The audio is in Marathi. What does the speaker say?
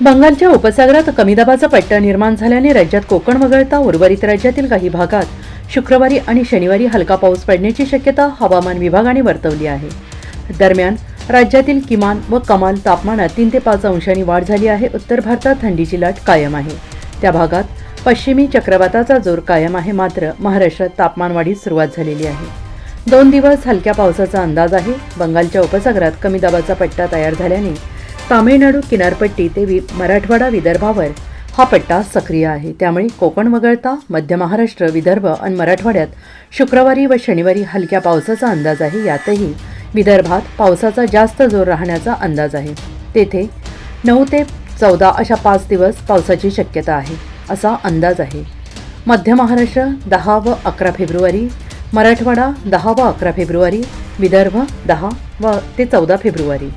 बंगालच्या उपसागरात कमी दाबाचा पट्टा निर्माण झाल्याने राज्यात कोकण वगळता उर्वरित राज्यातील काही भागात शुक्रवारी आणि शनिवारी हलका पाऊस पडण्याची शक्यता हवामान विभागाने वर्तवली आहे. दरम्यान राज्यातील किमान व कमाल तापमानात तीन ते पाच अंशांनी वाढ झाली आहे. उत्तर भारतात थंडीची लाट कायम आहे. त्या भागात पश्चिमी चक्रवाताचा जोर कायम आहे. मात्र महाराष्ट्रात तापमान वाढीस सुरुवात झालेली आहे. दोन दिवस हलक्या पावसाचा अंदाज आहे. बंगालच्या उपसागरात कमी दाबाचा पट्टा तयार झाल्याने तामिळनाडू किनारपट्टी ते वि मराठवाडा विदर्भावर हा पट्टा सक्रिय आहे. त्यामुळे कोकण वगळता मध्य महाराष्ट्र विदर्भ आणि मराठवाड्यात शुक्रवारी व शनिवारी हलक्या पावसाचा अंदाज आहे. यातही विदर्भात पावसाचा जास्त जोर राहण्याचा अंदाज आहे. तेथे नऊ ते चौदा अशा पाच दिवस पावसाची शक्यता आहे असा अंदाज आहे. मध्य महाराष्ट्र दहा व अकरा फेब्रुवारी मराठवाडा दहा व अकरा फेब्रुवारी विदर्भ दहा व ते चौदा फेब्रुवारी.